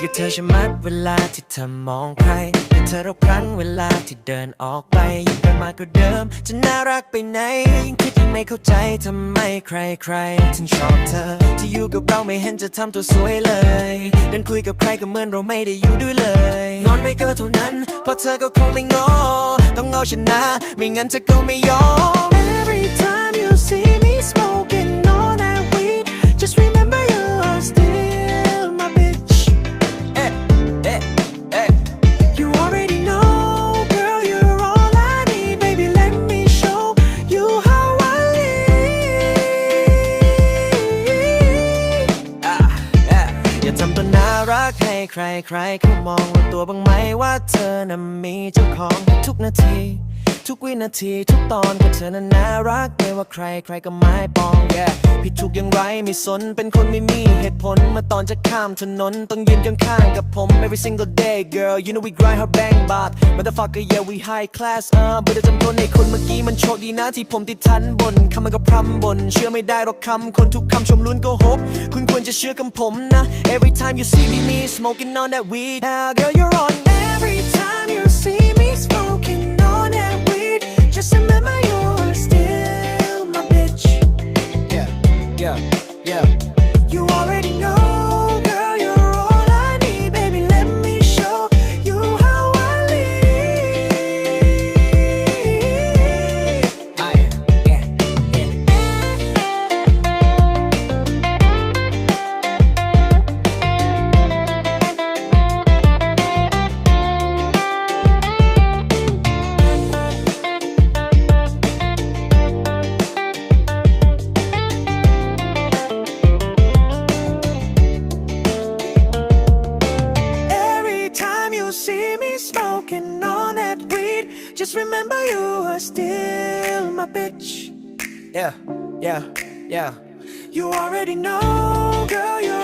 คือเธอช่ไหมเวลาที่เธอมองใครคือเธอทุกครั้งเวลาที่เดินออกไปยิ่งไปมากกว่าเดิม จะน่ารักไปไหนยิ่งคิดยิ่งไม่เข้าใจทำไมใครใครๆถึงชอบเธอ ที่อยู่กับเราไม่เห็นจะทำตัวสวยเลยเดินคุยกับใครก็เหมือนเราไม่ได้อยู่ด้วยเลยงอนไปก็เท่านั้นเพราะเธอก็คงไม่งอ ต้องเอาชนะ ไม่งั้นเธอก็ไม่ยอม ใครใครเขามองรู้ตัวบ้างไหมว่าเธอนั้นมีเจ้าของทุกนาที ทุกวินาทีทุกตอนก็เธอนั้นน่ารักไม่ว่าใครใครก็ไม่ปอง yeah ผิดถูกอย่างไรไม่สนเป็นคนไม่มีเหตุผลเมื่อตอนจะข้ามถนนต้องยืนข้างๆกับผม every single day girl you know we grind her bang bot motherfucker yeah we high class เออไม่ได้จำตัวในคนเมื่อกี้มันโชคดีนะที่ผมติดทันบนคำมันก็พร่ำบน เชื่อไม่ได้หรอกคำคนทุกคำชมลุ้นโกหกคุณควรจะเชื่อคำผมนะ every time you see me me smoking on that weed yeah girl you're on yeah smoking on that weed, just remember you are still my bitch. Yeah, yeah, yeah. You already know, girl, you're